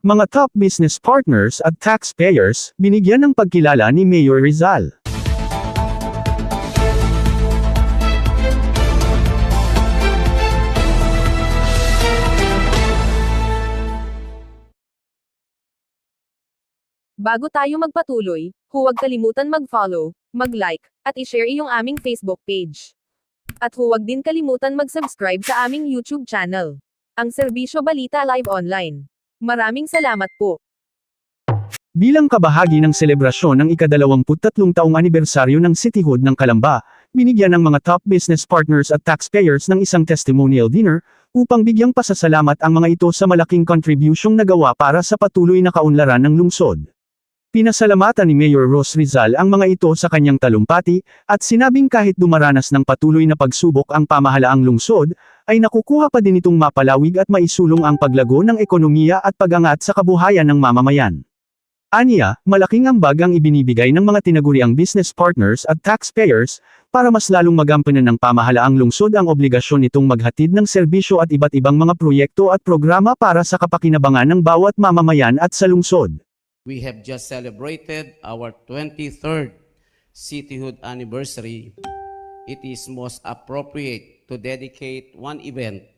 Mga top business partners at taxpayers, binigyan ng pagkilala ni Mayor Rizal. Bago tayo magpatuloy, huwag kalimutan mag-follow, mag-like, at i-share iyong aming Facebook page. At huwag din kalimutan mag-subscribe sa aming YouTube channel. Ang Serbisyo Balita Live Online. Maraming salamat po. Bilang kabahagi ng selebrasyon ng ikadalawamput-tatlong taong anibersaryo ng Cityhood ng Kalamba, binigyan ng mga top business partners at taxpayers ng isang testimonial dinner, upang bigyang pasasalamat ang mga ito sa malaking kontribusyong nagawa para sa patuloy na kaunlaran ng lungsod. Pinasalamatan ni Mayor Ros Rizal ang mga ito sa kanyang talumpati, at sinabing kahit dumaranas ng patuloy na pagsubok ang pamahalaang lungsod, ay nakukuha pa din itong mapalawig at maisulong ang paglago ng ekonomiya at pagangat sa kabuhayan ng mamamayan. Aniya, malaking ambag ang ibinibigay ng mga tinaguriang business partners at taxpayers, para mas lalong magampanan ng pamahalaang lungsod ang obligasyon nitong maghatid ng serbisyo at iba't ibang mga proyekto at programa para sa kapakinabangan ng bawat mamamayan at sa lungsod. We have just celebrated our 23rd cityhood anniversary. It is most appropriate to dedicate one event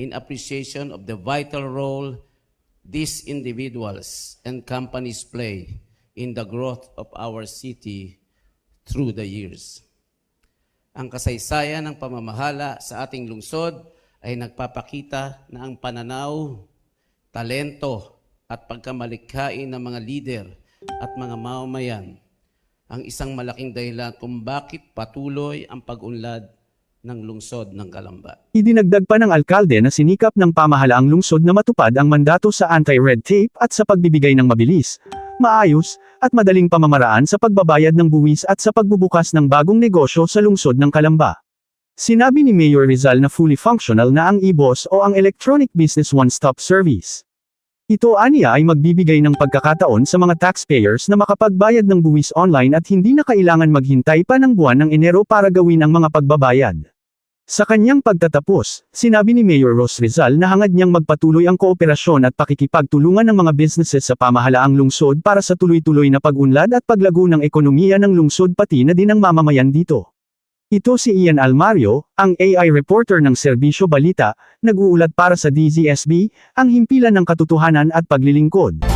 in appreciation of the vital role these individuals and companies play in the growth of our city through the years. Ang kasaysayan ng pamamahala sa ating lungsod ay nagpapakita na ang pananaw, talento at pagkamalikhain ng mga leader at mga mamamayan ang isang malaking dahilan kung bakit patuloy ang pag-unlad ng lungsod ng Kalamba. Idinagdag pa ng alkalde na sinikap ng pamahalaang lungsod na matupad ang mandato sa anti-red tape at sa pagbibigay ng mabilis, maayos, at madaling pamamaraan sa pagbabayad ng buwis at sa pagbubukas ng bagong negosyo sa lungsod ng Kalamba. Sinabi ni Mayor Rizal na fully functional na ang e-boss o ang Electronic Business One-Stop Service. Ito aniya ay magbibigay ng pagkakataon sa mga taxpayers na makapagbayad ng buwis online at hindi na kailangan maghintay pa ng buwan ng Enero para gawin ang mga pagbabayad. Sa kanyang pagtatapos, sinabi ni Mayor Ros Rizal na hangad niyang magpatuloy ang kooperasyon at pakikipagtulungan ng mga businesses sa pamahalaang lungsod para sa tuloy-tuloy na pag-unlad at paglago ng ekonomiya ng lungsod pati na din ang mamamayan dito. Ito si Ian Almario, ang AI reporter ng Serbisyo Balita, nag-uulat para sa DZSB, ang himpilan ng katotohanan at paglilingkod.